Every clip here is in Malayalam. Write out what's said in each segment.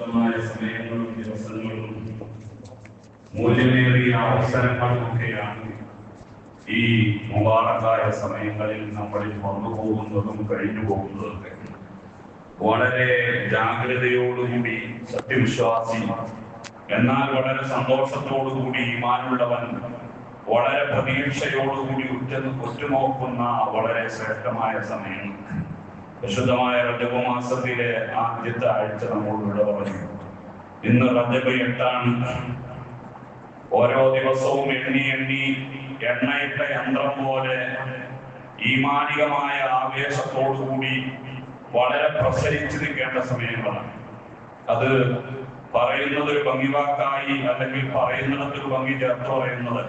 വിശുദ്ധമായ സമയങ്ങളും ദിവസങ്ങളും മൂല്യമേറിയ അവസരങ്ങളുമൊക്കെയാണ് ഈ മുബാറക്കായ സമയങ്ങളിൽ നമ്മളിൽ വന്നു പോകുന്നതും കഴിഞ്ഞു പോകുന്നതൊക്കെ. വളരെ ജാഗ്രതയോടുകൂടി സത്യവിശ്വാസി എന്നാൽ വളരെ സന്തോഷത്തോടുകൂടി ഈമാനുള്ളവൻ വളരെ പ്രതീക്ഷയോടുകൂടി ഉറ്റ ഉറ്റുനോക്കുന്ന വളരെ ശ്രേഷ്ഠമായ സമയം വിശുദ്ധമായ റജബ് മാസത്തിലെ ആദ്യത്തെ ആഴ്ച നമ്മളോട് പറഞ്ഞു. ഇന്ന് റജബ് എട്ടാണ്. ഓരോ ദിവസവും എണ്ണി എണ്ണി എണ്ണയിട്ട യന്ത്രം പോലെ ഈമാനികമായ ആവേശത്തോടുകൂടി വളരെ പ്രസരിച്ചു നിൽക്കേണ്ട സമയങ്ങളാണ്. അത് പറയുന്നത് ഒരു ഭംഗിവാക്കായി അല്ലെങ്കിൽ പറയുന്നിടത്ത് ഒരു ഭംഗി ചേർത്ത് പറയുന്നത്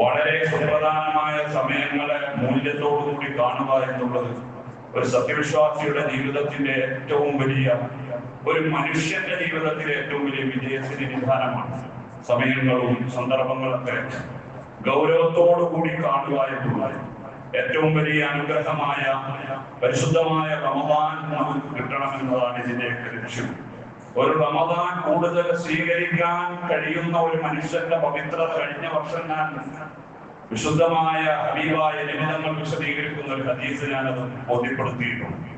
വളരെ സുപ്രധാനമായ സമയങ്ങളെ മൂല്യത്തോടു കൂടി കാണുക എന്നുള്ളത് ഒരു സത്യവിശ്വാസിയുടെ ജീവിതത്തിന്റെ ഏറ്റവും വലിയ ഒരു മനുഷ്യന്റെ ജീവിതത്തിലെ ഏറ്റവും വലിയ വിജയത്തിന്റെ നിധാനമാണ് സമയങ്ങളും സന്ദർഭങ്ങളൊക്കെ ഗൗരവത്തോടു കൂടി കാണുക എന്നുള്ളത്. ഏറ്റവും വലിയ അനുഗ്രഹമായ പരിശുദ്ധമായ റമദാൻ നമുക്ക് കിട്ടണമെന്നതാണ് ഇതിന്റെയൊക്കെ ലക്ഷ്യം. ഒരു റമദാൻ കൂടുതൽ സ്വീകരിക്കാൻ കഴിയുന്ന ഒരു മനുഷ്യന്റെ പവിത്രത കഴിഞ്ഞ വർഷം ഞാൻ വിശുദ്ധമായ ഹബീബായ നിമിതങ്ങൾ വിശദീകരിക്കുന്ന ഒരു ഹദീസ് ഞാനത് ബോധ്യപ്പെടുത്തിയിട്ടുണ്ട്.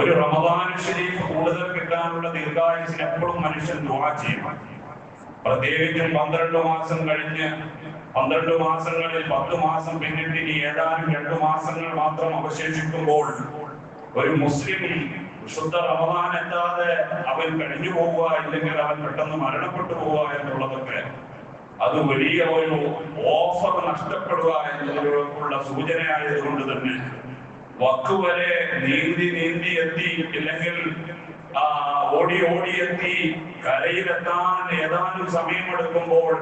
ഒരു റമദാൻ ഷരീഫ് കൂടുതൽ കിട്ടാനുള്ള ദീർഘായുസിന് എപ്പോഴും മനുഷ്യൻ ചെയ്യണം. പ്രത്യേകിച്ചും പന്ത്രണ്ട് മാസം കഴിഞ്ഞ് പന്ത്രണ്ട് മാസങ്ങളിൽ പത്ത് മാസം പിന്നിട്ട് ഇനി ഏതാനും രണ്ടു മാസങ്ങൾ മാത്രം അവശേഷിക്കുമ്പോൾ ഒരു മുസ്ലിം വിശുദ്ധ റമദാൻ എത്താതെ അവൻ കഴിഞ്ഞു പോവുക ഇല്ലെങ്കിൽ അവൻ പെട്ടെന്ന് മരണപ്പെട്ടു പോവുക എന്നുള്ളതൊക്കെ അത് വലിയ ഒരു ഓഫർ നഷ്ടപ്പെടുക എന്നതിനുള്ള സൂചനയായതുകൊണ്ട് തന്നെ വക്ക് വരെ നീന്തി നീന്തി എത്തി ഇല്ലെങ്കിൽ ആ, ഓടി ഓടി എത്തി കരയിലെത്താൻ ഏതാനും സമയമെടുക്കുമ്പോൾ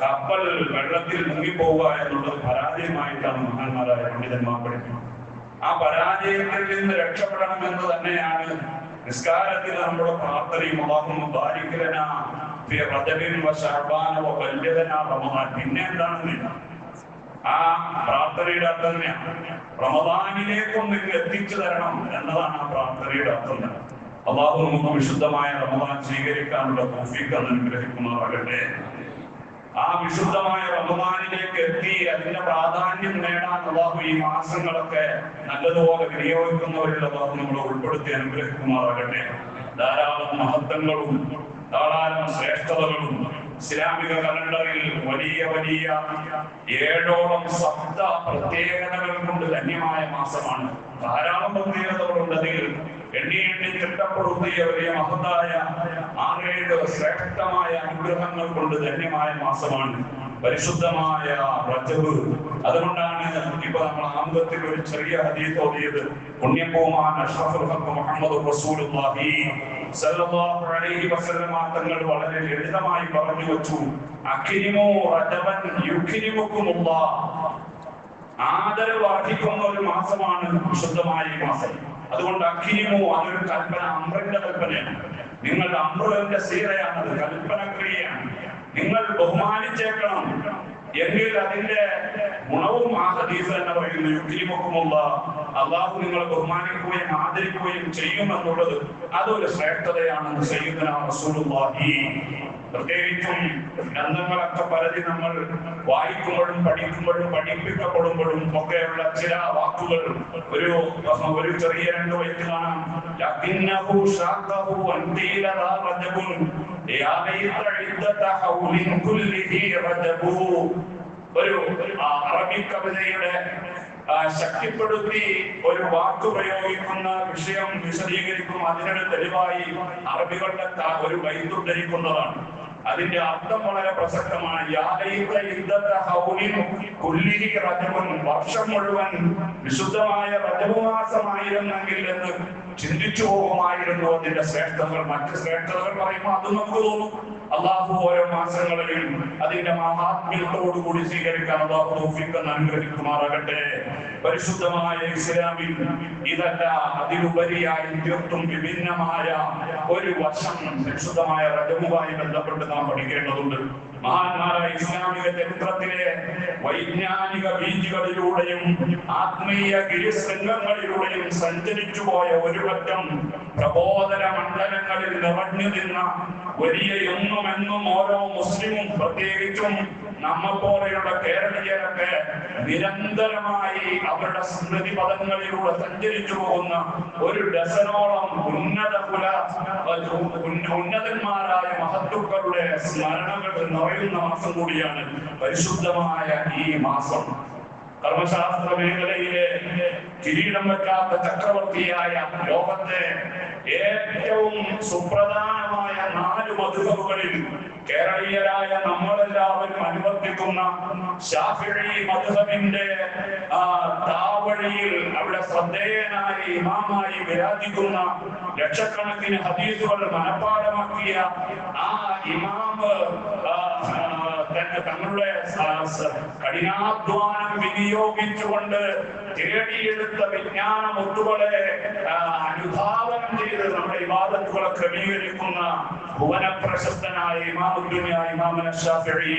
കപ്പൽ വെള്ളത്തിൽ മുങ്ങിപ്പോവുക എന്നുള്ളത് പരാജയമായിട്ടാണ് മഹാന്മാരായ പണ്ഡിതന്മാർ പഠിക്കുന്നത്. ആ പരാജയത്തിൽ നിന്ന് രക്ഷപ്പെടണം എന്ന് തന്നെയാണ് നിസ്കാരത്തിൽ നമ്മുടെ പ്രാർത്ഥനയും അള്ളാഹും ബാരിക്കലന പിന്നെ എന്താണ് ആ പ്രാർത്ഥനയുടെ അർത്ഥം തന്നെയാണ് റമദാനിലേക്കും നിങ്ങൾ എത്തിച്ചു തരണം എന്നതാണ് ആ പ്രാർത്ഥനയുടെ അർത്ഥം. തന്നെ അള്ളാഹു നമുക്ക് വിശുദ്ധമായ റമദാൻ സ്വീകരിക്കാനുള്ള എന്ന് അനുഗ്രഹിക്കുമാറാകട്ടെ. ആ വിശുദ്ധമായ റമദാനിലേക്ക് എത്തി അതിന്റെ പ്രാധാന്യം നേടാൻ അള്ളാഹു ഈ മാസങ്ങളൊക്കെ നല്ലതുപോലെ വിനിയോഗിക്കുന്നവരിൽ അള്ളാഹു നമ്മളെ ഉൾപ്പെടുത്തി അനുഗ്രഹിക്കുമാറാകട്ടെ. ധാരാളം മഹത്വങ്ങളും ധാരാളം ശ്രേഷ്ഠതകളും ഇസ്ലാമിക കലണ്ടറിൽ വലിയ വലിയ ഏഴോളം സപ്ത പ്രത്യേകതകൾ കൊണ്ട് ധന്യമായ മാസമാണ്. ധാരാളം പ്രത്യേകതകളുണ്ട് അതിൽ എണ്ണി എണ്ണി തിട്ടപ്പെടുത്തിയ വലിയ മഹത്തായ ആകയുടെ ശ്രേഷ്ഠമായ അനുഗ്രഹങ്ങൾ കൊണ്ട് ധന്യമായ മാസമാണ് പരിശുദ്ധമായ റജബ്. അതുകൊണ്ടാണ് ഇപ്പൊ നമ്മൾ ആമുഖത്തിൽ ഒരു ചെറിയ ഹദീസ് ഓതിയത് പുണ്യപൂമാൻ അഷ്റഫുൽ ഹഖ് മുഹമ്മദ് റസൂലുള്ളാഹി അലൈഹി വസല്ലമ തങ്ങൾ വളരെ ലളിതമായി പറഞ്ഞു വെച്ചു അക്രിമു റജബൻ ആദരവ് അർഹിക്കുന്ന ഒരു മാസമാണ് വിശുദ്ധമായ മാസം. അതുകൊണ്ട് അഖിനിമോ അങ്ങനെ കൽപ്പന അമ്രന്റെ കൽപ്പനയാണ്. നിങ്ങളുടെ അമ്രന്റെ സീറയാണത് കൽപ്പന ക്രിയയാണ് നിങ്ങൾ ബഹുമാനിച്ചേക്കണം. എങ്കിൽ അതിന്റെ ഗുണവും ആ ഹദീസ് തന്നെ പറയുന്നു യുക്തിമുഖമുള്ള അള്ളാഹു നിങ്ങളെ ബഹുമാനിക്കുകയും ആദരിക്കുകയും ചെയ്യുമെന്നുള്ളത് അതൊരു ശ്രേഷ്ഠതയാണെന്ന് സയ്യിദന റസൂലുള്ളാഹി പ്രത്യേകിച്ചും ഗ്രന്ഥങ്ങളൊക്കെ പലതി നമ്മൾ വായിക്കുമ്പോഴും പഠിക്കുമ്പോഴും പഠിപ്പിക്കപ്പെടുമ്പോഴും ഒക്കെയുള്ള ചില വാക്കുകൾ ഒരു ഒരു ചെറിയ രണ്ട് വയറ്റ് കാണാം. ലക്കിന്നഹു ഷാഖഹു عدة حول ഇദ്ദത ഹൗലിൻ ഒരു അറബി കവിതയുടെ ശക്തിപ്പെടുത്തി ഒരു വാക്ക് പ്രയോഗിക്കുന്ന വിഷയം വിശദീകരിക്കും. അതിനൊരു തെളിവായി അറബികളുടെ ഒരു വൈദ്യുദ്ധരിക്കുന്നതാണ് അതിന്റെ അർത്ഥം വളരെ പ്രസക്തമാണ്. വർഷം മുഴുവൻ വിശുദ്ധമായ റജബ് മാസമായിരുന്നെങ്കിൽ എന്ന് ചിന്തിച്ചു പോകുമായിരുന്നു അതിന്റെ ശ്രേഷ്ഠതകൾ മറ്റ് ശ്രേഷ്ഠതകൾ പറയുമ്പോൾ അത് നമുക്ക് തോന്നും. അള്ളാഹു ഓരോ മാസങ്ങളിലും അതിന്റെ മഹാത്മ്യത്തോടു കൂടി സ്വീകരിക്കാൻ അനുഗ്രഹിക്കുമാറാകട്ടെ. പരിശുദ്ധമായ ഇസ്ലാമിൽ ഇതല്ല അതിലുപരിയായി തീർത്തും വിഭിന്നമായ ഒരു വശം പരിശുദ്ധമായ റജമുമായി ബന്ധപ്പെട്ട് നാം പഠിക്കേണ്ടതുണ്ട്. മഹാന്മാരായ ഇസ്ലാമിക ചരിത്രത്തിലെ വൈജ്ഞാനിക ബീജുകളിലൂടെയും ആത്മീയ ഗിരിശൃംഗങ്ങളിലൂടെയും സഞ്ചരിച്ചു പോയ ഒരു പറ്റം പ്രബോധന മണ്ഡലങ്ങളിൽ നിറഞ്ഞു നിന്ന വലിയ എന്നും എന്നും ഓരോ മുസ്ലിമും പ്രത്യേകിച്ചും നമ്മെ പോലെയുള്ള കേരളീയരൊക്കെ നിരന്തരമായി അവരുടെ സ്മൃതി പദങ്ങളിലൂടെ സഞ്ചരിച്ചു പോകുന്ന ഒരു ഡസനോളം ഉന്നത കുല ഉന്ന- ഉന്നതന്മാരായ മഹത്തുക്കളുടെ സ്മരണകൾ നിറയുന്ന മാസം കൂടിയാണ് പരിശുദ്ധമായ ഈ മാസം. കർമ്മശാസ്ത്ര മേഖലയിലെ കിരീടം വെക്കാത്ത ചക്രവർത്തിയായ ലോകത്തെ ഏറ്റവും സുപ്രധാനമായ നാല് മധുഹബുകളിൽ കേരളീയരായ നമ്മളെല്ലാവരും അനുവർത്തിക്കുന്ന ഷാഫിഴി മധുഹബിന്റെ ആ, താവഴിയിൽ അവിടെ ശ്രദ്ധേയനായ ഇമാമായി വിരാജിക്കുന്ന ലക്ഷക്കണക്കിന് ഹദീസുകൾ മനപ്പാടമാക്കിയ ആ ഇമാമ് തങ്ങളുടെ കഠിനാധ്വാനം വിനിയോഗിച്ചുകൊണ്ട് തേടിയെടുത്ത വിജ്ഞാന മുത്തുകളെ അനുധാവനം ചെയ്ത് നമ്മുടെ വിവാദത്തുകളെ ക്രമീകരിക്കുന്ന ഭുവന പ്രശസ്തനായ ഇമാമുദ്ദുനിയ ഇമാമന ഷാഫിഈ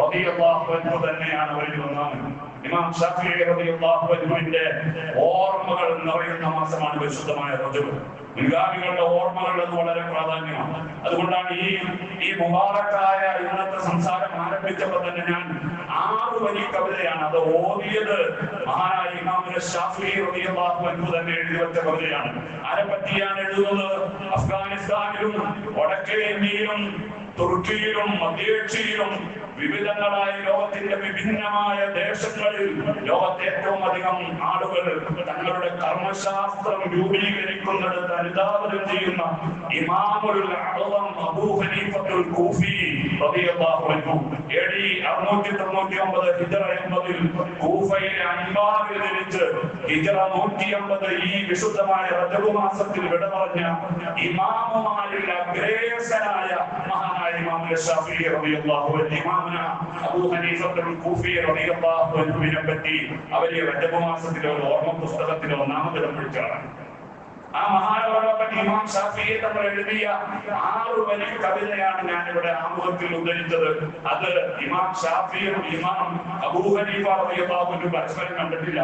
റളിയല്ലാഹു അൻഹു തന്നെയാണ് അവരിൽ ഒന്നാമൻ. ഇമാം റളിയല്ലാഹു അൻഹുവിന്റെ ഓർമ്മകൾ നിറയുന്ന മാസമാണ് പരിശുദ്ധമായ റജബ് മുൻഗാമികളുടെ ഓർമ്മകൾ എന്ന് വളരെ പ്രാധാന്യമാണ്. അതുകൊണ്ടാണ് ഈ ഈ മുബാറക്കായ ഇന്നത്തെ സംസാരം ആരംഭിച്ചപ്പോൾ തന്നെ ഞാൻ ആറ് വരി കവിതയാണ് അത് ഓതിയത് മഹാനായ ഇമാമിന് ഷാഫി റളിയല്ലാഹു അൻഹു തന്നെ എഴുതി വെച്ച കവിതയാണ്. ആരെ പറ്റിയാണ് എഴുതുന്നത്? അഫ്ഗാനിസ്ഥാനിലും വടക്കേ ഇന്ത്യയിലും തുർക്കിയിലും മധ്യേഷ്യയിലും വിവിധങ്ങളായ ലോകത്തിന്റെ വിഭിന്നമായ ദേശങ്ങളിൽ ലോകത്തെ ഏറ്റവും അധികം ആളുകൾ തങ്ങളുടെ കർമ്മശാസ്ത്രം രൂപീകരിക്കുന്നിടത്ത് അനുദാപനം ചെയ്യുന്ന ഇമാമുൽ അബൂ ഹനീഫത്തുൽ കൂഫി റളിയല്ലാഹു അൻഹു. AD 699 ഹിജ്റ 80 കൂഫയിലെ അൻബാറിൽ ജനിച്ച് ഹിജ്റ 150 ഈ വിശുദ്ധമായ ഇമാമുമാരിൽ അഗ്രേസനായ മഹാനായ ഇമാം റളിയല്ലാഹു അൻഹു. അബൂ ഹനീഫത്തുൽ കൂഫി റളിയല്ലാഹു അൻഹുവിനെ പറ്റി അവരെ റജബ് ഒരു ഓർമ്മ പുസ്തകത്തിലെ ഒന്നാമതിടം പിടിച്ചാണ് ആ മഹാനവരെ പറ്റി ഇമാം ഷാഫിയെ നമ്മൾ എഴുതിയ ആറ് വരി കവിതയാണ് ഞാൻ ഇവിടെ ആമുഖത്തിൽ ഉദ്ധരിച്ചത്. അത് ഇമാം ഷാഫിയും ഇമാം അബൂഹനീഫ റളിയല്ലാഹു പരസ്പരം കണ്ടിട്ടില്ല.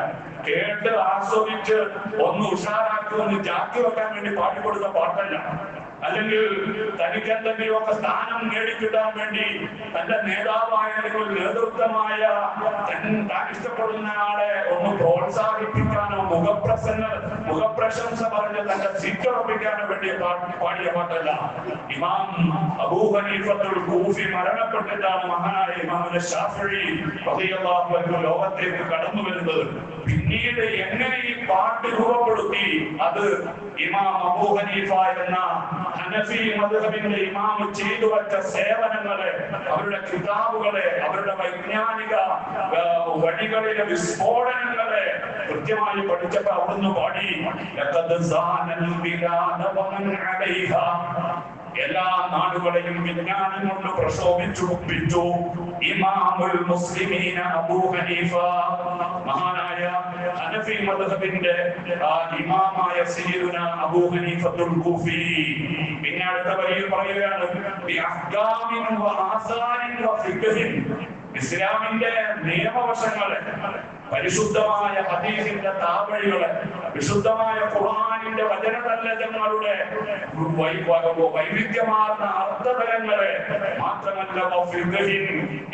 കേട്ട് ആസ്വദിച്ച് ഒന്ന് ഉഷാറാക്കി ഒന്ന് ജാക്കി വെക്കാൻ വേണ്ടി പാടിക്കൊടുത്ത പാട്ടല്ല. അല്ലെങ്കിൽ തനിക്ക് എന്തെങ്കിലുമൊക്കെ സ്ഥാനം നേടിക്കിട്ടാൻ വേണ്ടി തന്റെ നേതാവായ അല്ലെങ്കിൽ നേതൃത്വമായ തൻ- ഇഷ്ടപ്പെടുന്ന ആളെ ഒന്ന് പ്രോത്സാഹിപ്പിക്കാനോ മുഖപ്രസന്ന മുഖപ്രശംസ പറഞ്ഞ് തന്റെ സീറ്റ് ഉറപ്പിക്കാനോ വേണ്ടി പാടിയ പാട്ടല്ല. ഇമാം അബൂ ഹനീഫത്തുൽ കൂഫി മരണപ്പെട്ടിട്ടാണ് മഹാനായ ഇമാമിന്റെ അൻഹു ലോകത്തേക്ക് കടന്നു വരുന്നത്. പിന്നീട് എങ്ങനെ ഈ പാട്ട് രൂപപ്പെടുത്തി? അത് ഇമാം അബൂ ഹനീഫ എന്ന ഹനഫി മദ്ഹബിന്റെ ഇമാം ചെയ്തു സേവനങ്ങളെ അവരുടെ കിതാബുകളെ അവരുടെ വൈജ്ഞാനിക വഴികളിലെ വിസ്ഫോടനങ്ങളെ കൃത്യമായി പഠിച്ചപ്പോ അവിടുന്ന് പാടി. എല്ലാ നാടുകളെയും വിജ്ഞാനം കൊണ്ട് പ്രക്ഷോഭിച്ചു ഒപ്പിച്ചു ഇമാമുൽ അബൂ ഹനീഫ. മഹാനായ മദ്ഹബിന്റെ ഇമാമായ അബൂ ഹനീഫത്തുൽ കൂഫി. പറയുകയാണ് ബി വ ഇസ്ലാമിന്റെ നിയമവശങ്ങളെ പരിശുദ്ധമായ ഹദീസിന്റെ താവഴികളെ വിശുദ്ധമായ ഖുർആനിന്റെ വചനതല്ലജങ്ങളുടെ വൈവിധ്യമാർന്ന അർത്ഥതലങ്ങളെ മാത്രമല്ല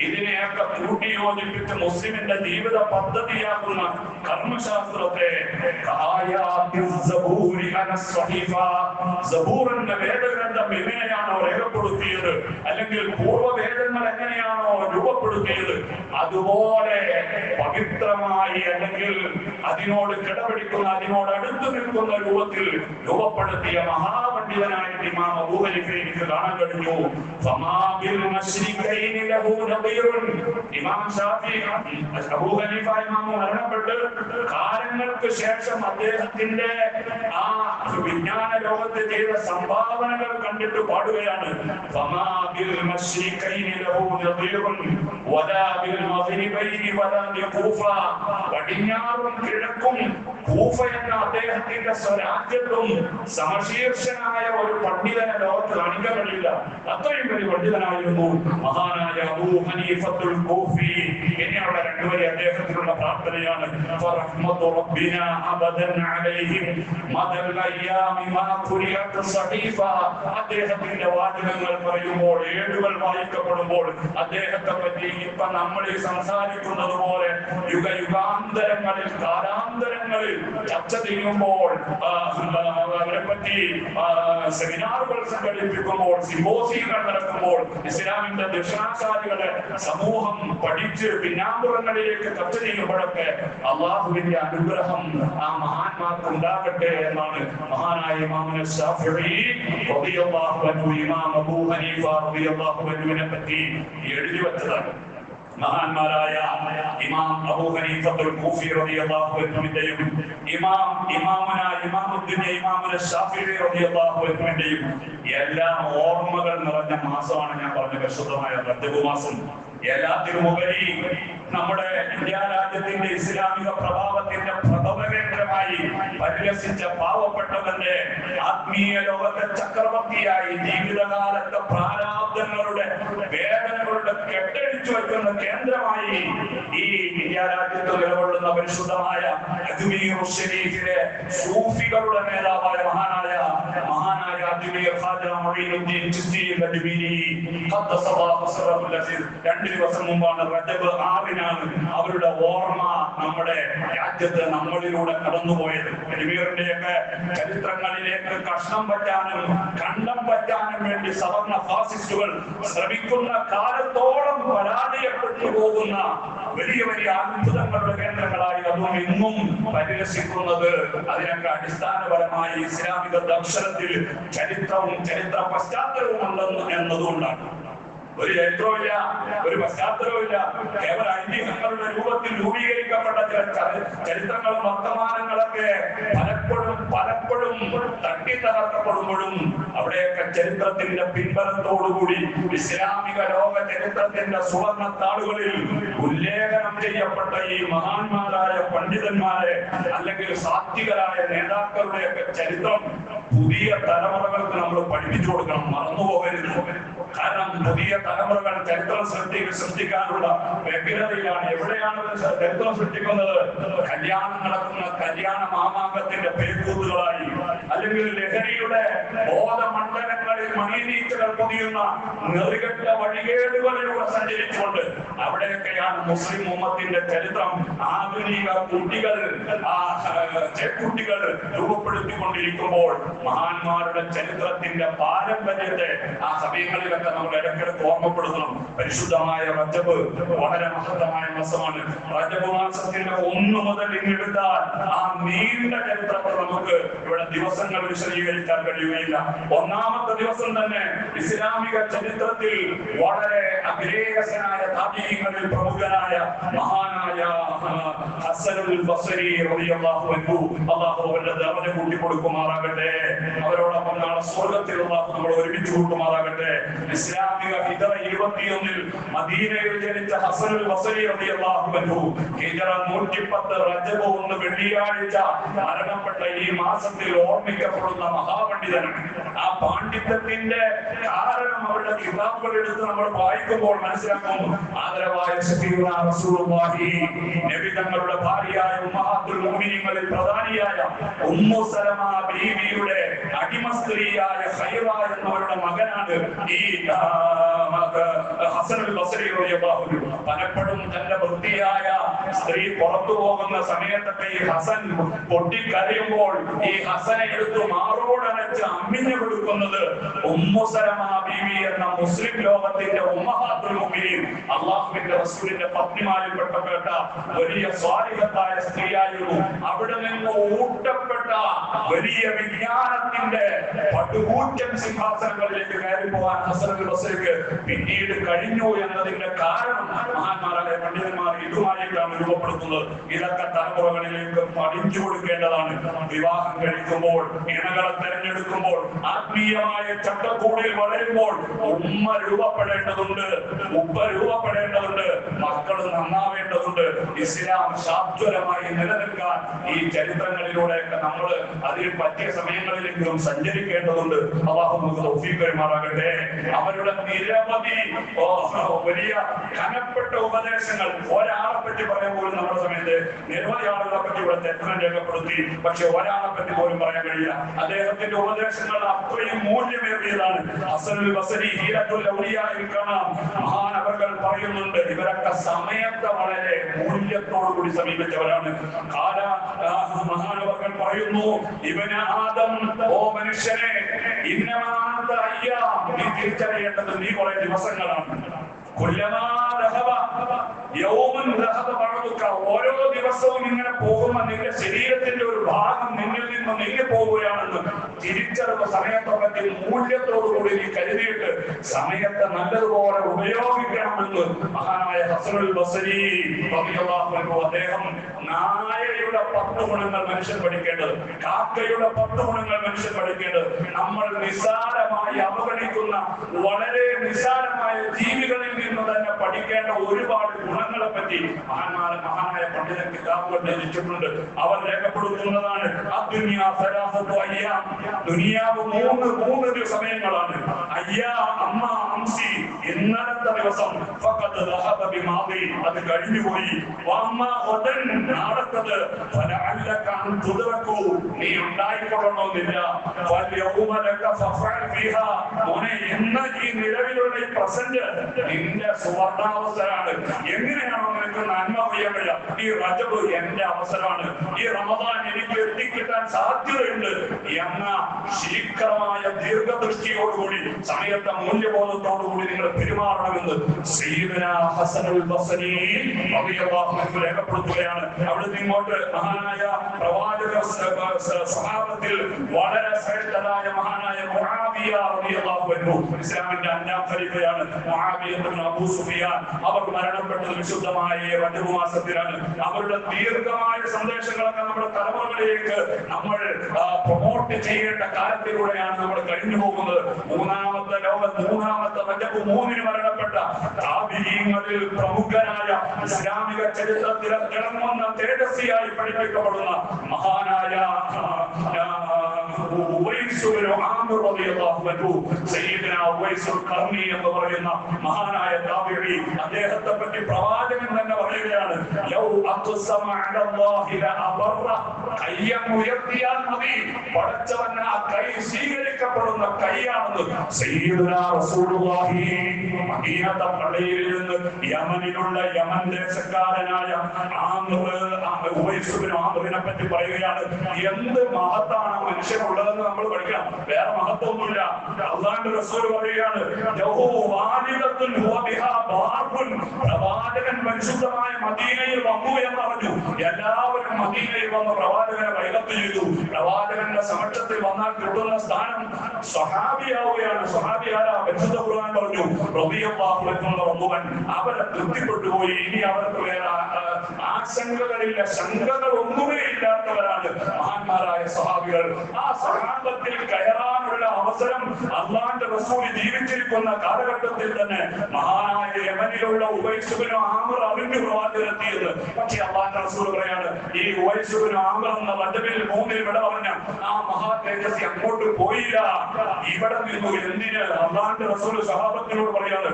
ഇതിനെയൊക്കെ കൂട്ടിയോജിപ്പിച്ച് മുസ്ലിമിന്റെ ജീവിത പദ്ധതിയാക്കുന്ന കർമ്മശാസ്ത്രത്തെ. സബൂറിന്റെ വേദഗ്രന്ഥം എങ്ങനെയാണോ രേഖപ്പെടുത്തിയത് അല്ലെങ്കിൽ പൂർവവേദങ്ങൾ എങ്ങനെയാണോ രൂപപ്പെടുത്തിയത് അതുപോലെ പവിത്രമായി അല്ലെങ്കിൽ അതിനോട് കിടപിടിക്കുന്ന അതിനോട് അടുത്തു നിൽക്കുന്ന രൂപത്തിൽ രൂപപ്പെടുത്തിയ മഹാപണ്ഡിതനായിട്ട് ഇമാം ഇമാം ഇമാം കാലങ്ങൾക്ക് ശേഷം അദ്ദേഹത്തിന്റെ ആ വിജ്ഞാന ലോകത്ത് ചെയ്ത സംഭാവനകൾ കണ്ടിട്ട് പാടുകയാണ്. ലഹു നദീറുൻ ബിഖൂഫ പടിഞ്ഞാറും കിഴക്കും കൂഫ എന്ന അദ്ദേഹത്തിന്റെ സ്വരാജ്യത്തും സമശീർഷനായ ഒരു പണ്ഡിതനെ ലോകത്ത് കാണിക്കാൻ അത്രയും വലിയ പണ്ഡിതനായിരുന്നു മഹാനായ അബൂ ഹനീഫത്തുൽ കൂഫി. ഇനിയുള്ള രണ്ടുപേരെ അദ്ദേഹത്തിനുള്ള പ്രാർത്ഥനയാണ്. അദ്ദേഹത്തിന്റെ വാചകങ്ങൾ പറയുമ്പോൾ ഏടുകൾ വായിക്കപ്പെടുമ്പോൾ അദ്ദേഹത്തെ പറ്റി ഇപ്പൊ നമ്മൾ ഈ സംസാരിക്കുന്നത് പോലെ യുഗ യുഗാന്തരങ്ങളിൽ കാലാന്തരങ്ങളിൽ ചർച്ച ചെയ്യുമ്പോൾ അവരെ പറ്റി സെമിനാറുകൾ സംഘടിപ്പിക്കുമ്പോൾ സിമ്പോസിയങ്ങൾ നടക്കുമ്പോൾ ഇസ്ലാമിന്റെ ദക്ഷിണാചാരികളെ സമൂഹം പഠിച്ച് പിന്നാമ്പുറങ്ങളിലേക്ക് ചർച്ച ചെയ്യുമ്പോഴൊക്കെ അള്ളാഹുവിന്റെ അനുഗ്രഹം ആ മഹാന്മാർക്ക് ഉണ്ടാകട്ടെ എന്നാണ് മഹാനായ ഇമാമിനെ ഇമാം അബൂ ഹനീഫ പറ്റി എഴുതി വെച്ചതാണ്. മഹാന്മാരായ ഇമാം അബൂ ഹനീഫത്തുൽ കൂഫി റളിയല്ലാഹു ഇമാം ഇമാമുന ഇമാമുദ്ദീൻ ഇമാമുന റളിയല്ലാഹു എല്ലാ ഓർമ്മകൾ നിറഞ്ഞ മാസമാണ് ഞാൻ പറഞ്ഞ പരിശുദ്ധമായ മാസം എല്ലാത്തിനുമുപരി നമ്മുടെ ഇന്ത്യ രാജ്യത്തിന്റെ ഇസ്ലാമിക പ്രഭാവത്തിന്റെ പ്രഥമ കേന്ദ്രമായി പരിഹസിച്ച പാവപ്പെട്ടവന്റെ ആത്മീയ ലോകത്തെ ചക്രവർത്തിയായി ജീവിതകാലത്തെ പ്രാരാബ്ദങ്ങളുടെ വേദനകളുടെ കെട്ടടിച്ചു വയ്ക്കുന്ന കേന്ദ്രമായി ഈ ഇന്ത്യ രാജ്യത്ത് നിലകൊള്ളുന്ന പരിശുദ്ധമായ ഷരീഫിലെ സൂഫികളുടെ നേതാവായ മഹാനായ മഹാനായ രണ്ട് ദിവസം മുമ്പാണ് റജബ് ആറിനാണ് അവരുടെ ഓർമ്മ നമ്മുടെ രാജ്യത്ത് നമ്മളിലൂടെ കടന്നുപോയത് അജ്മീറിന്റെയൊക്കെ ചരിത്രങ്ങളിലേക്ക് കഷ്ണം പറ്റാനും കണ്ടം പറ്റാനും വേണ്ടി സവർണ ഫാസിസ്റ്റുകൾ ശ്രമിക്കുന്ന കാലത്തോളം പരാജയപ്പെട്ടു പോകുന്ന വലിയ വലിയ അത്ഭുതങ്ങളുടെ കേന്ദ്രങ്ങളായി അതും ഇന്നും പരിരക്ഷിക്കുന്നത് അതിനൊക്കെ അടിസ്ഥാനപരമായി ഇസ്ലാമിക ദർശനത്തിൽ ചരിത്രവും ചരിത്ര പശ്ചാത്തലവും ഉണ്ടെന്ന് എന്നതുകൊണ്ടാണ്. ഒരു ചരിത്രവുമില്ല ഒരു പശ്ചാത്തലവുമില്ല. കേവല ഐതിഹ്യങ്ങളുടെ രൂപത്തിൽ രൂപീകരിക്കപ്പെട്ട ചില ചരി- ചരിത്രങ്ങളും വർത്തമാനങ്ങളൊക്കെ പലപ്പോഴും പലപ്പോഴും തട്ടി തകർക്കപ്പെടുമ്പോഴും അവിടെയൊക്കെ ചരിത്രത്തിന്റെ പിൻബലത്തോടുകൂടി ഇസ്ലാമിക ലോക ചരിത്രത്തിന്റെ സുവർണ താളുകളിൽ ഉല്ലേഖനം ചെയ്യപ്പെട്ട ഈ മഹാന്മാരായ പണ്ഡിതന്മാരെ അല്ലെങ്കിൽ സാത്വികരായ നേതാക്കളുടെയൊക്കെ ചരിത്രം പുതിയ തലമുറകൾക്ക് നമ്മൾ പഠിപ്പിച്ചു കൊടുക്കണം. മറന്നുപോകരുത് കാരണം പുതിയ തലമുറകൾ ചരിത്രം സൃഷ്ടി സൃഷ്ടിക്കാനുള്ള വ്യഗ്രതയിലാണ്. എവിടെയാണ് ചരിത്രം സൃഷ്ടിക്കുന്നത്? കല്യാണം നടക്കുന്ന കല്യാണ മാമാങ്കത്തിന്റെ പേക്കൂത്തുകളായി അല്ലെങ്കിൽ ലഹരിയുടെ ബോധമണ്ഡലങ്ങളിൽ മണിനീച്ചകൾ പൊതിയുന്ന നെറികെട്ട വഴികേടുകളിലൂടെ സഞ്ചരിച്ചുകൊണ്ട് അവിടെയൊക്കെയാണ് മുസ്ലിം ഉമ്മത്തിന്റെ ചരിത്രം. ആധുനിക കുട്ടികൾ ആ ചെക്കുട്ടികൾ രൂപപ്പെടുത്തിക്കൊണ്ടിരിക്കുമ്പോൾ മഹാന്മാരുടെ ചരിത്രത്തിന്റെ പാരമ്പര്യത്തെ ആ സമയങ്ങളിലൊക്കെ നമ്മൾ ഇടയ്ക്കിടയ്ക്ക് ഓർമ്മപ്പെടുത്തണം. പരിശുദ്ധമായ റജബ് വളരെ മഹത്തമായ മാസമാണ്. റജബ് മാസത്തിന്റെ ഒന്ന് മുതൽ ഇങ്ങെടുത്താൽ ആ നീണ്ട ചരിത്രത്തെ നമുക്ക് ഇവിടെ ദിവസങ്ങൾ വിശദീകരിക്കാൻ കഴിയുകയില്ല. ഒന്നാമത്തെ ദിവസം തന്നെ ഇസ്ലാമിക ചരിത്രത്തിൽ വളരെ അഗ്രേയസനായ താപീയങ്ങളിൽ പ്രമുഖനായ മഹാനായ ഹസനുൽ ബസരി റളിയല്ലാഹു അൻഹു. അല്ലാഹു അവരുടെ ദർജ കൂട്ടി കൊടുക്കുമാറാകട്ടെ അവരോടൊപ്പം നാളെ സ്വർഗത്തിൽ നമ്മൾ ഒരുമിച്ച് കൂട്ടുമാറാകട്ടെ. ഇസ്ലാമിക ഹിജറ ഇരുപത്തിയൊന്നിൽ മദീനയിൽ ജനിച്ച ബസരി റളിയല്ലാഹു നൂറ്റിപ്പത്ത് ഒന്ന് വെള്ളിയാഴ്ച മരണപ്പെട്ട ഈ മാസത്തിൽ ഓർമ്മിക്കപ്പെടുന്ന മഹാപണ്ഡിതനാണ് ആ പാണ്ഡിത്യത്തിന്റെ കാരണം അവരുടെ കിതാബുകൾ എടുത്ത് നമ്മൾ വായിക്കുമ്പോൾ മനസ്സിലാക്കുന്നു. ആദരവായ നബി തങ്ങളുടെ ഭാര്യയായ ഉമ്മഹാത്തുൽ പ്രധാനിയായ ഉമ്മു സലമ ബീവിയുടെ അടിമ ഹൈറ എന്നവരുടെ മകനാണ് ഈ ഹസൻ ബസരി. പലപ്പോഴും തന്റെ വൃത്തിയായ സ്ത്രീ പുറത്തു പോകുന്ന സമയത്തൊക്കെ ഈ ഹസൻ പൊട്ടിക്കരയുമ്പോൾ ഈ ഹസനെ എടുത്ത് മാറോടനച്ച് അമ്മിഞ്ഞു കൊടുക്കുന്നത് ബീവി എന്ന മുസ്ലിം ലോകത്തിന്റെ ഉമ്മഹാത്തുൽ മുഅ്മിനീൻ അള്ളാഹുവിന്റെ റസൂലിന്റെ പത്നിമാരിൽപ്പെട്ട കേട്ട വലിയ സ്വാലിഹത്തായ സ്ത്രീയായിരുന്നു അവിടെ നിന്ന് ഊട്ടപ്പെട്ട വലിയ വിജ്ഞാനത്തിന്റെ പടുകൂറ്റൻ സിംഹാസനങ്ങളിലേക്ക് കയറി പോകാൻ ഹസൻ ബസർക്ക് പിന്നീട് കഴിഞ്ഞു എന്നതിന്റെ കാരണം മഹാന്മാരായ പണ്ഡിതന്മാർ ഇതുമായിട്ടാണ് രൂപപ്പെടുത്തുന്നത്. ഇതൊക്കെ തലമുറകളിലേക്ക് പഠിച്ചു കൊടുക്കേണ്ടതാണ്. വിവാഹം കഴിക്കുമ്പോൾ ഇണകളെ തെരഞ്ഞെടുക്കുമ്പോൾ ആത്മീയമായ ചട്ടക്കൂടിൽ വളരുമ്പോൾ ഉമ്മ രൂപപ്പെടേണ്ടതുണ്ട് ഉപ്പ രൂപപ്പെടേണ്ടതുണ്ട് മക്കൾ നന്നാവേണ്ടതുണ്ട്. ഇസ്ലാം ശാസ്ത്രമായി നിലനിൽക്കാൻ ഈ ചരിത്രങ്ങളിലൂടെയൊക്കെ നമ്മൾ അതിൽ പറ്റിയ സമയങ്ങളിലെങ്കിലും സഞ്ചരിക്കേണ്ടതുണ്ട്. അള്ളാഹു നമുക്ക് തൗഫീഖ് അവരുടെ നിരവധി വലിയ ഘനപ്പെട്ട ഉപദേശങ്ങൾ ഒരാളെ പറ്റി പറയാൻ പോലും നമ്മുടെ സമയത്ത് നിരവധി ആളുകളെ പറ്റി ഇവിടെ തെറ്റം രേഖപ്പെടുത്തി. പക്ഷെ ഒരാളെ പറ്റി പോലും പറയാൻ കഴിയില്ല. അദ്ദേഹത്തിന്റെ ഉപദേശങ്ങൾ അത്രയും മൂല്യമേറിയതാണ്. അസലുൽ ബസരി മഹാനവകൾ പറയുന്നുണ്ട് ഇവരൊക്കെ സമയത്തെ വളരെ മൂല്യത്തോടു കൂടി സമീപിച്ചവരാണ്. കാല ആ, പറയുന്നു ഇവന് ആദം ഓ മനുഷ്യനെ ഇന്നമാന്ത അയ്യ നീ തിരിച്ചറിയേണ്ടത് നീ കുറെ ദിവസങ്ങളാണ്. ഓരോ ദിവസവും ഇങ്ങനെ പോകുമ്പോ നിന്റെ ശരീരത്തിന്റെ ഒരു ഭാഗം നിന്നിൽ നിന്ന് നീങ്ങി പോവുകയാണെന്ന് തിരിച്ചറിവ് സമയത്തെ പറ്റി മൂല്യത്തോടുകൂടി നീ കരുതിയിട്ട് സമയത്തെ നല്ലതുപോലെ ഉപയോഗിക്കണമെന്ന് മഹാനായ ബസരി അദ്ദേഹം നായയുടെ പത്ത് ഗുണങ്ങൾ മനുഷ്യൻ പഠിക്കേണ്ടത് കാക്കയുടെ പത്ത് ഗുണങ്ങൾ മനുഷ്യൻ പഠിക്കേണ്ടത്. നമ്മൾ നിസാരമായി അവഗണിക്കുന്ന വളരെ നിസാരമായ ജീവികളിൽ നിന്ന് തന്നെ പഠിക്കേണ്ട ഒരുപാട് ഗുണങ്ങളെ പറ്റി മഹാന്മാരെ മഹാനായ പണ്ഡിത കിതാബുകൾ രചിച്ചിട്ടുണ്ട് അവർ രേഖപ്പെടുത്തുന്നതാണ്. ദുനിയാവ് മൂന്ന് മൂന്ന് സമയങ്ങളാണ് അയ്യാ അമ്മ അംസി ഇന്നലത്തെ ദിവസം അത് കഴിഞ്ഞുപോയി നന്മ ഈ റജബ് അവസരമാണ്. ഈ റമദാൻ എനിക്ക് എത്തിക്കിട്ടാൻ സാധ്യതയുണ്ട്. എന്ന ശീഘ്രമായ ദീർഘദൃഷ്ടിയോടുകൂടി സമയത്തെ മൂല്യബോധത്തോടുകൂടി നിങ്ങൾ പെരുമാറണമെന്ന് രേഖപ്പെടുത്തുകയാണ്. അവിടുന്ന് ഇങ്ങോട്ട് മഹാനായ പ്രവാചക സഹാബത്തിൽ വളരെ ശ്രേഷ്ഠനായ മഹാനായ ഇസ്ലാമിന്റെ അഞ്ചാം ഖലീഫയാണ് അബൂ സുഫിയാൻ. അവർ മരണപ്പെട്ടത് വിശുദ്ധമായ റജബ് മാസത്തിലാണ്. അവരുടെ ദീർഘമായ സന്ദേശങ്ങളൊക്കെ നമ്മുടെ തലമുറകളിലേക്ക് നമ്മൾ പ്രൊമോട്ട് ചെയ്യേണ്ട കാലത്തിലൂടെയാണ് നമ്മൾ കഴിഞ്ഞു പോകുന്നത് മൂന്നാമത്തെ ലോക മൂന്നാമത്തെ റജബ് മൂന്നിന് മരണപ്പെട്ട താബിഈങ്ങളിൽ പ്രമുഖനായ ഇസ്ലാമിക ചരിത്രത്തിൽ ഇളങ്ങുന്ന തേജസ്വിയായി പഠിപ്പിക്കപ്പെടുന്ന മഹാനായ സയ്യിദുന എന്ന് പറയുന്ന മഹാനായ താബിഈ അദ്ദേഹത്തെ പറ്റി പ്രവാചകൻ തന്നെ പറയുകയാണ് ലൗ അഖ്സമ അലല്ലാഹി ലഅബറ കയ്യം ഉയർത്തിയാൽ മതി പടച്ചവൻ ആ കൈ സ്വീകരിക്കപ്പെടുന്ന കൈയാണെന്ന് മദീനത്തെ പള്ളിയിൽ നിന്ന് യമനിലുള്ള യമൻ ദേശക്കാരനായ ആമിറിനെ പറ്റി പറയുകയാണ് എന്ത് മഹത്താണ് മനുഷ്യനുള്ളതെന്ന് നമ്മൾ പഠിക്കണം. വേറെ മഹത്വമൊന്നുമില്ല. അള്ളാന്റെ റസൂൽ ബിഹാ പ്രവാചകൻ പരിശുദ്ധമായ മദീനയിൽ വന്നു എന്ന് പറഞ്ഞു എല്ലാവരും മദീനയിൽ വന്ന് പ്രവാചകനെ വൈകത്ത് ചെയ്തു. പ്രവാചകന്റെ സമക്ഷത്തിൽ വന്നാൽ കിട്ടുന്ന സ്ഥാനം സ്വഹാബിയാവുകയാണ്. സ്വഹാബിയാരാ? പരിശുദ്ധ ഖുർആൻ അൻഹു റബ്ബുവൻ അവരെ തൃപ്തിപ്പെട്ടുപോയി. ഇനി അവർക്ക് വേറെ ആശങ്കകളില്ല ശങ്കകൾ ഒന്നുമേ ഇല്ലാത്തവരാണ് മഹാന്മാരായ സഹാബികൾ. ആ സഹാബത്തിൽ കയറാനുള്ള അവസരം അള്ളാന്റെ റസൂൽ ജീവിച്ചിരിക്കുന്ന കാലഘട്ടത്തിൽ തന്നെ മഹാനായ യമനിലുള്ള ഉവൈസുബിനോ ആമർ അറിഞ്ഞു പ്രവാചകത്തിയത് പക്ഷെ അള്ളാന്റെ റസൂൽ പറയാണ് ഈ ഉവൈസുബിനോ ആമർ എന്ന വജബിൽ മൂന്നിൽ വിട പറഞ്ഞ ആ മഹാ തേജസ് അങ്ങോട്ട് പോയില്ല. ഇവിടെ നിന്നു എന്തിന്? അള്ളാന്റെ റസൂൽ സഹാബത്ത് സ്വഹാബത്തിനോട് പറയാണ്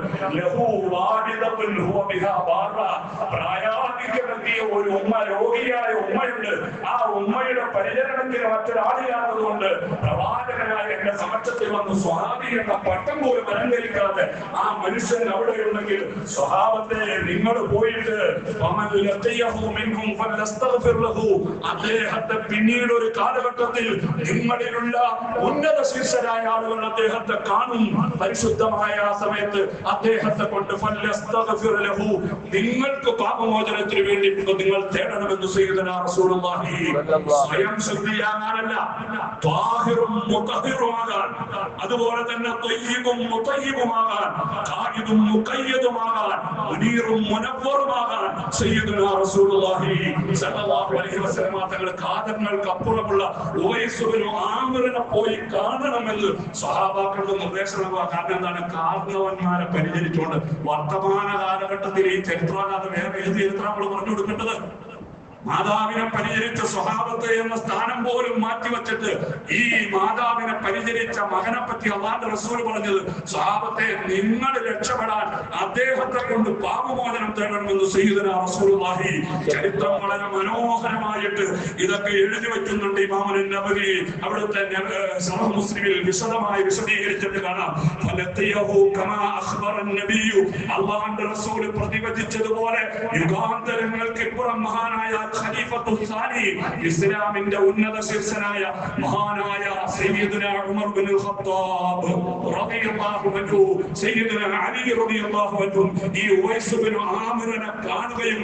പ്രായാധിക്യമെത്തിയ ഒരു ഉമ്മ രോഗിയായ ഉമ്മയുണ്ട് ആ ഉമ്മയുടെ പരിചരണത്തിന് മറ്റൊരാളില്ലാത്തത് കൊണ്ട് പ്രവാചകനായ എന്റെ സമക്ഷത്തിൽ വന്ന് സ്വഹാബി എന്ന പട്ടം പോലും അലങ്കരിക്കാതെ ആ മനുഷ്യൻ അവിടെ ഉണ്ടെങ്കിൽ സ്വഭാവത്തെ നിങ്ങൾ പോയിട്ട്. അദ്ദേഹത്തെ പിന്നീട് ഒരു കാലഘട്ടത്തിൽ നിങ്ങളിലുള്ള ഉന്നത ശീർഷരായ ആളുകൾ അദ്ദേഹത്തെ കാണും പരിശുദ്ധമായ സമയത്ത് അദ്ദേഹത്തെ കൊണ്ട്. നിങ്ങൾക്ക് പാപമോചനത്തിന് വേണ്ടി നിങ്ങൾ തേടണമെന്ന് സയ്യിദുനാ റസൂലുള്ളാഹി. സ്വയം ശുദ്ധിയാകാനല്ല മുതഹിറുമാകാൻ അതുപോലെ തന്നെ ത്വയ്യിബും മുതയ്യിബുമാകാൻ ഖായിദും മുഖയ്യദുമാകാൻ മുനീറും മുനവ്വറുമാകാൻ സയ്യിദുനാ റസൂലുള്ളാഹി സ്വല്ലല്ലാഹു അലൈഹി വസല്ലം തങ്ങൾ കാതങ്ങൾക്ക് അപ്പുറമുള്ള ആമിറിനെ പോയി കാണണമെന്ന് സഹാബാക്കളുടെ നിർദ്ദേശങ്ങൾ കാരണം എന്താണ്? കാരണവന്മാരെ പരിചരിച്ചുകൊണ്ട് വർത്തമാന കാലഘട്ടത്തിൽ ഈ ചരിത്രമല്ലാതെ വേറെ ഏത് ചരിത്രം നമ്മൾ പറഞ്ഞു കൊടുക്കേണ്ടത്? മാതാവിനെ പരിചരിച്ച സ്വഭാവത്ത് എന്ന സ്ഥാനം പോലും മാറ്റിവെച്ചിട്ട് ഈ മാതാവിനെ പരിചരിച്ച മകനെ പറ്റി അള്ളാന്റെ റസൂൽ പറഞ്ഞത് സ്വഭാവത്തെ നിങ്ങൾ രക്ഷപ്പെടാൻ അദ്ദേഹത്തെ കൊണ്ട് പാപമോചനം തേടണമെന്ന് സയ്യിദന റസൂലുള്ളാഹി. ചരിത്രം വളരെ മനോഹരമായിട്ട് ഇതൊക്കെ എഴുതി വെക്കുന്നുണ്ട് ഈ നബവി. അവിടുത്തെ സഹ മുസ്ലിമിൽ വിശദമായി വിശദീകരിച്ചിട്ട് കാണാം. അള്ളാന്റെ റസൂൽ പ്രതിവചിച്ചതുപോലെ യുഗാന്തരങ്ങൾക്ക് ഇപ്പുറം മഹാനായ ഇസ്ലാമിന്റെ ഉന്നത ശീർഷനായ മഹാനായ ഉമർ ബിൻ ഖത്താബ് അൻഹു അലി അൻഹു ഉവൈസ് ബിൻ കാണുകയും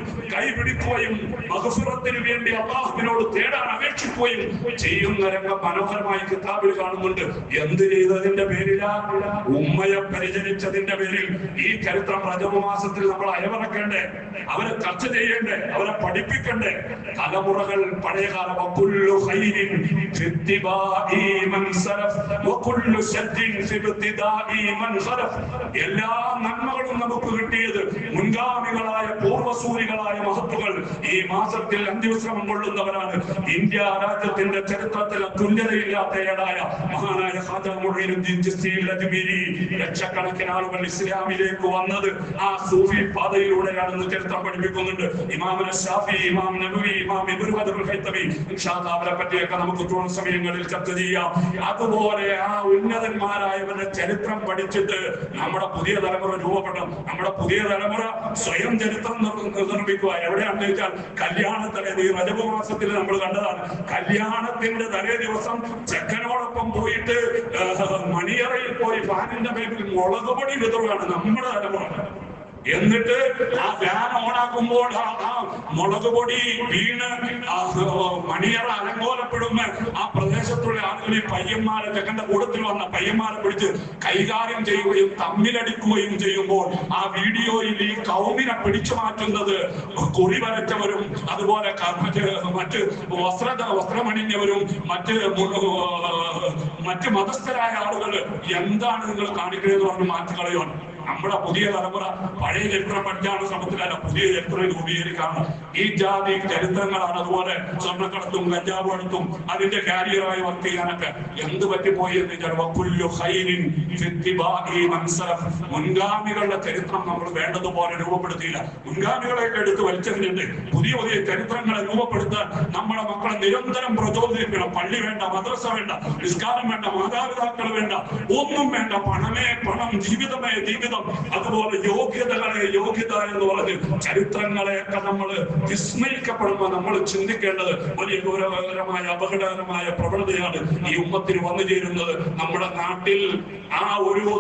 വേണ്ടി തേടാൻ ചെയ്യുന്ന എന്ത് ചെയ്തതിന്റെ ഉമ്മയെ പരിചരിച്ചതിന്റെ പേരിൽ ഈ ചരിത്രം റജബ് മാസത്തിൽ നമ്മൾ അയവിറക്കേണ്ടേ അവരെ ചർച്ച ചെയ്യണ്ടേ? അവരെ പഠിപ്പിക്കണ്ടേ? തലമുറകൾ പഴയകാല എല്ലാ നന്മകളും നമുക്ക് കിട്ടിയത് മുൻഗാമികളായ പൂർവസൂരികളായ മഹത്വങ്ങൾ ഈ മാസത്തിൽ അന്ത്യവിശ്രമം കൊള്ളുന്നവരാണ്. ഇന്ത്യ രാജ്യത്തിന്റെ ചരിത്രത്തിൽ തുല്യതയില്ലാത്ത ഏടായ മഹാനായ ലക്ഷക്കണക്കിന് ആളുകൾ ഇസ്ലാമിലേക്ക് വന്നത് ആ സൂഫി പാതയിലൂടെയാണെന്ന് ചരിത്രം പഠിപ്പിക്കുന്നുണ്ട്. ഇമാമിന് ഷാഫി ഇമാം നബവി ഇമാം ഇബ്നു ഹദറുൽ ഇൻഷാ അല്ലാഹ് പറ്റിയൊക്കെ നമുക്ക് തുടർ സമയങ്ങളിൽ ചർച്ച ചെയ്യാം അതുപോലെ ആ ഉന്നതന്മാരായവരുടെ ചരിത്രം പഠിച്ചിട്ട് നമ്മുടെ പുതിയ തലമുറ രൂപപ്പെടും നമ്മുടെ പുതിയ തലമുറ സ്വയം ചരിത്രം നിർ- നിർമ്മിക്കുക. എവിടെയാണെന്ന് വെച്ചാൽ കല്യാണത്തലേ ഈ റജബ് മാസത്തിൽ നമ്മൾ കണ്ടതാണ്. കല്യാണത്തിന്റെ തലേ ദിവസം ചെക്കനോടൊപ്പം പോയിട്ട് മണിയറയിൽ പോയി ഫാനിന്റെ മേപ്പിൽ മുളക് പൊടി വിതറുകയാണ് നമ്മുടെ തലമുറ. എന്നിട്ട് ആ ഫാൻ ഓണാക്കുമ്പോൾ ആ മുളക് പൊടി വീണ് മണിയറ അലങ്കോലപ്പെടുന്ന ആ പ്രദേശത്തുള്ള ആളുകൾ പയ്യന്മാരെ ചെക്കന്റെ കൂട്ടത്തിൽ വന്ന പയ്യന്മാരെ പിടിച്ച് കൈകാര്യം ചെയ്യുകയും തമ്മിലടിക്കുകയും ചെയ്യുമ്പോൾ ആ വീഡിയോയിൽ ഈ കൗമിനെ പിടിച്ചു മാറ്റുന്നത് കുറി വരച്ചവരും അതുപോലെ മറ്റ് വസ്ത്ര വസ്ത്രമണിഞ്ഞവരും മറ്റ് മറ്റ് മതസ്ഥരായ ആളുകൾ എന്താണ് നിങ്ങൾ കാണിക്കുന്നത് പറഞ്ഞ് മാറ്റി കളയുവാണ് നമ്മുടെ പുതിയ തലമുറ പഴയ ചരിത്രം പഠിച്ചാണ് ശ്രമത്തിലല്ല പുതിയ ചരിത്രം രൂപീകരിക്കാണ് ഈ ജാതി ചരിത്രങ്ങളാണ് അതുപോലെ സ്വർണക്കടത്തും കഞ്ചാവ് എടുത്തും അതിന്റെ കാരിയറായി വർക്ക് ചെയ്യാനൊക്കെ എന്ത് പറ്റിപ്പോയി എന്ന് വെച്ചാൽ മുൻഗാമികളുടെ ചരിത്രം നമ്മൾ വേണ്ടതുപോലെ രൂപപ്പെടുത്തിയില്ല. മുൻഗാമികളെയൊക്കെ എടുത്ത് വലിച്ചെറിഞ്ഞിട്ട് പുതിയ പുതിയ ചരിത്രങ്ങളെ രൂപപ്പെടുത്താൻ നമ്മുടെ മക്കളെ നിരന്തരം പ്രചോദിപ്പിക്കണം. പള്ളി വേണ്ട മദ്രസ വേണ്ട നിസ്കാരം വേണ്ട മാതാപിതാക്കൾ വേണ്ട ഒന്നും വേണ്ട. പണമേ പണം ജീവിതമേ ജീവിതം. അതുപോലെ യോഗ്യതകളെ യോഗ്യത എന്ന് പറഞ്ഞ് ചരിത്രങ്ങളെയൊക്കെ നമ്മൾ വിസ്മയിക്കപ്പെടുമ്പോൾ നമ്മൾ ചിന്തിക്കേണ്ടത് വലിയ ഗൗരവകരമായ അപകടകരമായ പ്രവണതയാണ് ഈ ഉമ്മത്തിന് വന്നു ചേരുന്നത്. നമ്മുടെ നാട്ടിൽ ആ ഒരു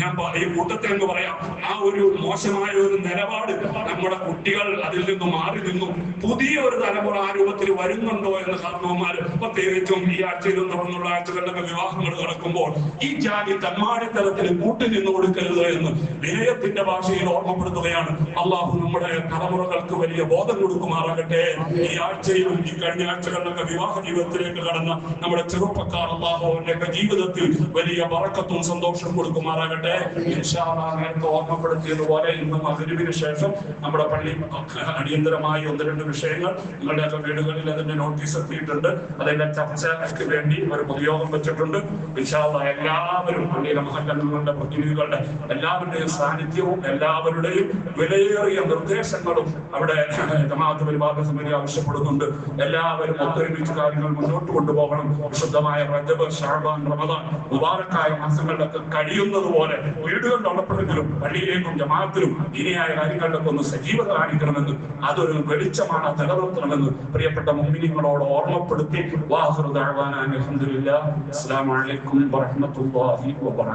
ഞാൻ ഈ കൂട്ടത്തിൽ എന്ന് പറയാം. ആ ഒരു മോശമായ ഒരു നിലപാട് നമ്മുടെ കുട്ടികൾ അതിൽ നിന്ന് മാറി നിന്നു. പുതിയ ഒരു തലമുറ ആ രൂപത്തിൽ വരുന്നുണ്ടോ എന്ന് കാരണവന്മാർ പ്രത്യേകിച്ചും ഈ ആഴ്ചയിലും തുടർന്നുള്ള ആഴ്ചകളിലൊക്കെ വിവാഹങ്ങൾ നടക്കുമ്പോൾ ഈ ജാതി തന്മാടിത്തരത്തിൽ കൂട്ടി നിന്ന് കൊടുക്കരുത്. എന്ന് വിനയത്തിന്റെ ഭാഷയിൽ ഓർമ്മപ്പെടുത്തുകയാണ്. അള്ളാഹു നമ്മുടെ തലമുറകൾക്ക് വലിയ ബോധം കൊടുക്കുമാറാകട്ടെ. ഈ ആഴ്ചയിലും ഈ കഴിഞ്ഞ ആഴ്ചകളിലൊക്കെ വിവാഹ ജീവിതത്തിലേക്ക് കടന്ന നമ്മുടെ ചെറുപ്പക്കാർ അള്ളാഹുവിന്റെ ജീവിതത്തിൽ വലിയ വറക്കത്തും സന്തോഷവും കൊടുക്കുമാറാകട്ടെ. നേരത്തെ ഓർമ്മപ്പെടുത്തിയതുപോലെ ഇന്ന് അതിരുവിന് ശേഷം നമ്മുടെ പള്ളി അടിയന്തരമായി ഒന്ന് രണ്ട് വിഷയങ്ങൾ നിങ്ങളുടെയൊക്കെ വീടുകളിൽ അതിന്റെ നോട്ടീസ് എത്തിയിട്ടുണ്ട്. അതിന്റെ ചർച്ചയ്ക്ക് വേണ്ടി ഒരു പൊതുയോഗം വെച്ചിട്ടുണ്ട്. അല്ലാഹ് എല്ലാവരും പള്ളിയിലെ മഹല്ലുകളുടെ പ്രതിനിധികളുടെ എല്ലാവരുടെയും സാന്നിധ്യവും എല്ലാവരുടെയും വിലയേറിയ നിർദ്ദേശങ്ങളും അവിടെ ജമാഅത്ത് പരിപാടി സമിതി ആവശ്യപ്പെടുന്നുണ്ട്. എല്ലാവരും ഒത്തൊരുമിച്ച് കാര്യങ്ങൾ മുന്നോട്ട് കൊണ്ടുപോകണം. വിശുദ്ധമായ റജബ് ഷാബാൻ റമദാൻ മുബാറക്കായ മാസങ്ങളിലൊക്കെ കഴിയുന്നത് പോലെ വീടുകളിൽ ഉള്ളപ്പോഴെങ്കിലും പള്ളിയിലേക്കും ജമാഅത്തിലും ഇനിയായ കാര്യങ്ങളിലൊക്കെ ഒന്ന് സജീവത കാണിക്കണമെന്ന് അതൊരു വെളിച്ചമാണ് നിലനിർത്തണമെന്ന് പ്രിയപ്പെട്ട മുമ്മിനിങ്ങളോട് ഓർമ്മപ്പെടുത്തി. വാഹൃദാൻ അലഹമില്ല അസ്സാം വലൈക്കും വാഹമത്തല്ലാഹി വബറകാതുഹു